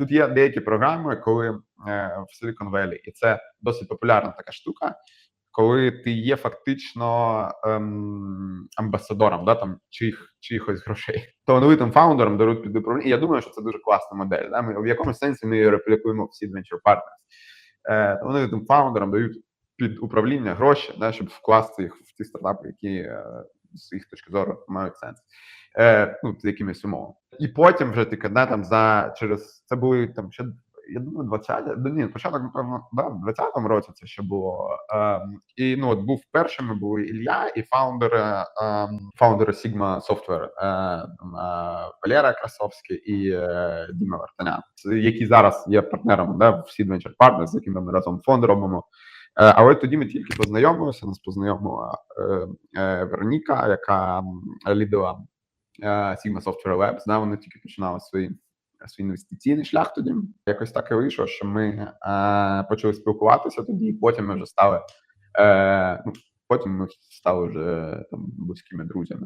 тут є деякі програми, коли е, в Silicon Valley, і це досить популярна така штука, коли ти є фактично ем, амбасадором да, там, чих, чиїхось грошей. То новитим фаундерам дарують під управління. І я думаю, що це дуже класна модель. Да? Ми, в якомусь сенсі ми її реплікуємо всі Venture Partners. Е, то вони тим фаундерам дають під управління гроші, да, щоб вкласти їх в ті стартапи, які е, з їх точки зору мають сенс. Е, ну, з якимись умовами. І потім вже ти да, там за через це були там ще. Я думаю, 20, да, ні, початок, напевно, да, в 20-му році це ще було. Ем, і ну, от був першими були Ілля і фаундери, ем, фаундери Sigma Software, е, е, Валера Красовський і е, Діма Вартанян, які зараз є партнерами да, в Seed Venture Partners, з якими ми разом фонд робимо. Е, Але тоді ми тільки познайомилися, нас познайомила е, е, Вероніка, яка лідила Sigma Software Labs, да, вони тільки починали свої свій інвестиційний шлях тоді. Якось так і вийшло, що ми е, почали спілкуватися тоді, і потім ми вже стали. Е, ну, потім ми стали вже там близькими друзями.